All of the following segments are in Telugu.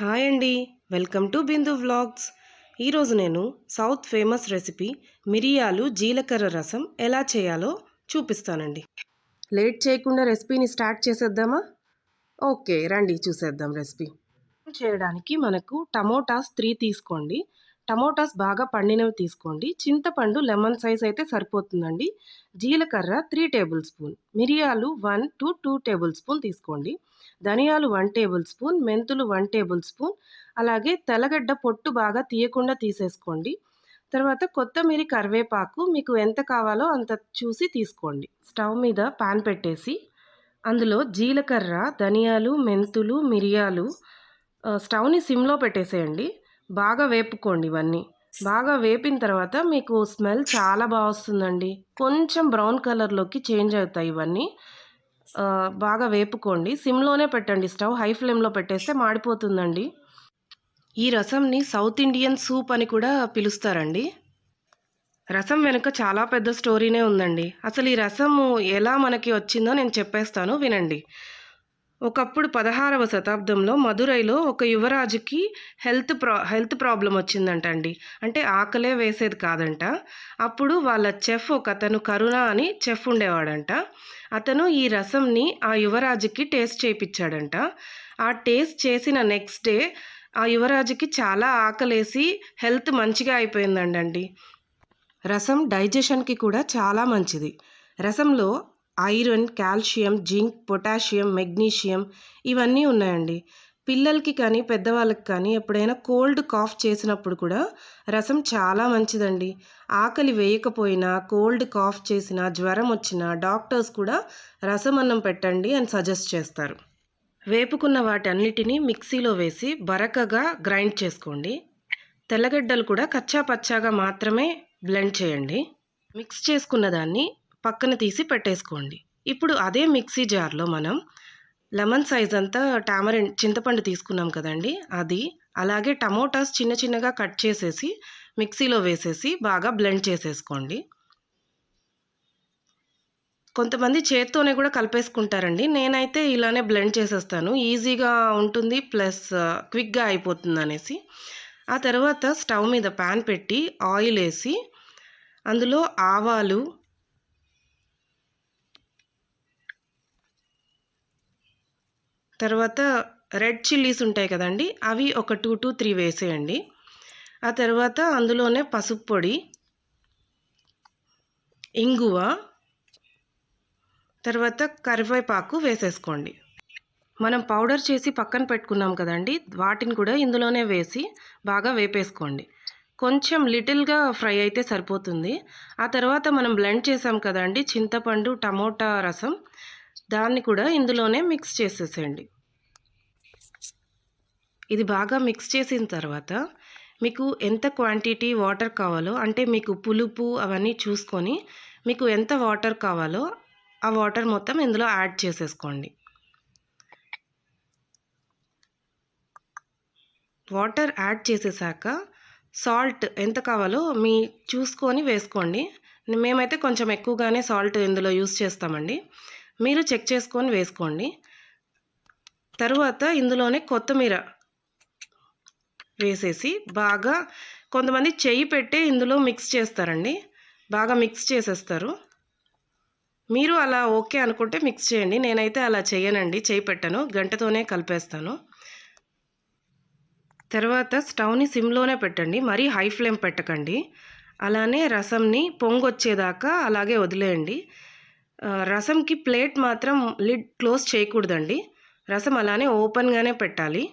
హాయ్ అండి. Welcome to Bindu vlogs. ఈరోజు నేను సౌత్ ఫేమస్ రెసిపీ మిరియాలు జీలకర్ర రసం ఎలా చేయాలో చూపిస్తానండి. లేట్ చేయకుండా రెసిపీని స్టార్ట్ చేసేద్దామా? ఓకే రండి చూసేద్దాం రెసిపీ. చేయడానికి మనకు టమోటాస్ త్రీ తీసుకోండి. టమోటాస్ బాగా పండినవి తీసుకోండి. చింతపండు లెమన్ సైజ్ అయితే సరిపోతుందండి. జీలకర్ర త్రీ టేబుల్ స్పూన్. మిరియాలు one to two tablespoon తీసుకోండి. ధనియాలు వన్ టేబుల్ స్పూన్. మెంతులు వన్ టేబుల్ స్పూన్. అలాగే తెల్లగడ్డ పొట్టు బాగా తీయకుండా తీసేసుకోండి. తర్వాత కొత్తమీరి కరివేపాకు మీకు ఎంత కావాలో అంత చూసి తీసుకోండి. స్టవ్ మీద పాన్ పెట్టేసి అందులో జీలకర్ర ధనియాలు మెంతులు మిరియాలు స్టవ్ని సిమ్లో పెట్టేసేయండి. బాగా వేపుకోండి ఇవన్నీ. బాగా వేపిన తర్వాత మీకు స్మెల్ చాలా బాగా వస్తుందండి. కొంచెం బ్రౌన్ కలర్లోకి చేంజ్ అవుతాయి ఇవన్నీ. బాగా వేపుకోండి. సిమ్లోనే పెట్టండి స్టవ్. హై ఫ్లేమ్లో పెట్టేస్తే మాడిపోతుందండి. ఈ రసంని సౌత్ ఇండియన్ సూప్ అని కూడా పిలుస్తారండి. రసం వెనుక చాలా పెద్ద స్టోరీనే ఉందండి. అసలు ఈ రసము ఎలా మనకి వచ్చిందో నేను చెప్పేస్తాను. వినండి. ఒకప్పుడు పదహారవ శతాబ్దంలో మదురైలో ఒక యువరాజుకి హెల్త్ ప్రా హెల్త్ ప్రాబ్లం వచ్చిందంట అండి. అంటే ఆకలే వేసేది కాదంట. అప్పుడు వాళ్ళ చెఫ్ ఒక అతను కరుణ అని చెఫ్ ఉండేవాడంట. అతను ఈ రసంని ఆ యువరాజుకి టేస్ట్ చేయించాడంట ఆ టేస్ట్ చేసిన నెక్స్ట్ డే ఆ యువరాజుకి చాలా ఆకలేసి హెల్త్ మంచిగా అయిపోయిందండి రసం డైజెషన్కి కూడా చాలా మంచిది. రసంలో iron calcium zinc potassium magnesium ఇవన్నీ ఉన్నాయండి. పిల్లలకి కానీ పెద్దవాళ్ళకి కానీ ఎప్పుడైనా కోల్డ్ కాఫ్ చేసినప్పుడు కూడా రసం చాలా మంచిదండి. ఆకలి వేయకపోయినా కోల్డ్ కాఫ్ చేసినా జ్వరం వచ్చినా డాక్టర్స్ కూడా రసం అన్నం పెట్టండి అని సజెస్ట్ చేస్తారు. వేపుకున్న వాటన్నిటినీ మిక్సీలో వేసి బరకగా గ్రైండ్ చేసుకోండి. తెల్లగడ్డలు కూడా కచ్చా పచ్చాగా మాత్రమే బ్లెండ్ చేయండి. మిక్స్ చేసుకున్న దాన్ని పక్కన తీసి పెట్టేసుకోండి. ఇప్పుడు అదే మిక్సీ జార్లో మనం లెమన్ సైజ్ అంతా టామరిన్ చింతపండు తీసుకున్నాం కదండి. అది అలాగే టమోటాస్ చిన్న చిన్నగా కట్ చేసేసి మిక్సీలో వేసేసి బాగా బ్లెండ్ చేసేసుకోండి. కొంతమంది చేత్తోనే కూడా కలిపేసుకుంటారండి. నేనైతే ఇలానే బ్లెండ్ చేసేస్తాను. ఈజీగా ఉంటుంది ప్లస్ క్విక్గా అయిపోతుంది అనేసి ఆ తర్వాత స్టవ్ మీద ప్యాన్ పెట్టి ఆయిల్ వేసి అందులో ఆవాలు తర్వాత రెడ్ చిల్లీస్ ఉంటాయి కదండి అవి ఒక టూ టు త్రీ వేసేయండి. ఆ తర్వాత అందులోనే పసుపు పొడి ఇంగువ తర్వాత కరివేపాకు వేసేసుకోండి. మనం పౌడర్ చేసి పక్కన పెట్టుకున్నాం కదండి వాటిని కూడా ఇందులోనే వేసి బాగా వేపేసుకోండి. కొంచెం లిటిల్గా ఫ్రై అయితే సరిపోతుంది. ఆ తర్వాత మనం బ్లెండ్ చేసాం కదండి చింతపండు టమోటా రసం. దాన్ని కూడా ఇందులోనే మిక్స్ చేసేసేయండి. ఇది బాగా మిక్స్ చేసిన తర్వాత మీకు ఎంత క్వాంటిటీ వాటర్ కావాలో అంటే మీకు పులుపు అవన్నీ చూసుకొని మీకు ఎంత వాటర్ కావాలో ఆ వాటర్ మొత్తం ఇందులో యాడ్ చేసేసుకోండి. వాటర్ యాడ్ చేసేసాక సాల్ట్ ఎంత కావాలో మీ చూసుకొని వేసుకోండి. మేమైతే కొంచెం ఎక్కువగానే సాల్ట్ ఇందులో యూస్ చేస్తామండి. మీరు చెక్ చేసుకొని వేసుకోండి. తరువాత ఇందులోనే కొత్తిమీర వేసేసి బాగా కొంతమంది చెయ్యి పెట్టి ఇందులో మిక్స్ చేస్తారండి. బాగా మిక్స్ చేసేస్తారు. మీరు అలా ఓకే అనుకుంటే మిక్స్ చేయండి. నేనైతే అలా చేయనండి. చేయి పెట్టను. గంటతోనే కలిపేస్తాను. తర్వాత స్టవ్ని సిమ్లోనే పెట్టండి. మరీ హై ఫ్లేమ్ పెట్టకండి. అలానే రసంని పొంగొచ్చేదాకా అలాగే వదిలేయండి. రసంకి ప్లేట్ మాత్రం లిడ్ క్లోజ్ చేయకూడదండి. రసం అలానే ఓపెన్గానే పెట్టాలి.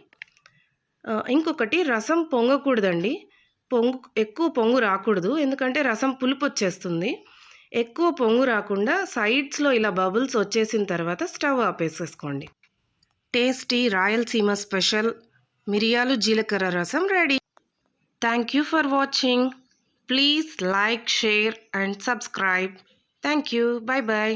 ఇంకొకటి రసం పొంగకూడదండి. పొంగు ఎక్కువ పొంగు రాకూడదు. ఎందుకంటే రసం పులుపు వచ్చేస్తుంది. ఎక్కువ పొంగు రాకుండా సైడ్స్లో ఇలా బబుల్స్ వచ్చేసిన తర్వాత స్టవ్ ఆపేసేసుకోండి. టేస్టీ రాయలసీమ స్పెషల్ మిరియాలు జీలకర్ర rasam ready. Thank you for watching. Please like share and subscribe. Thank you bye bye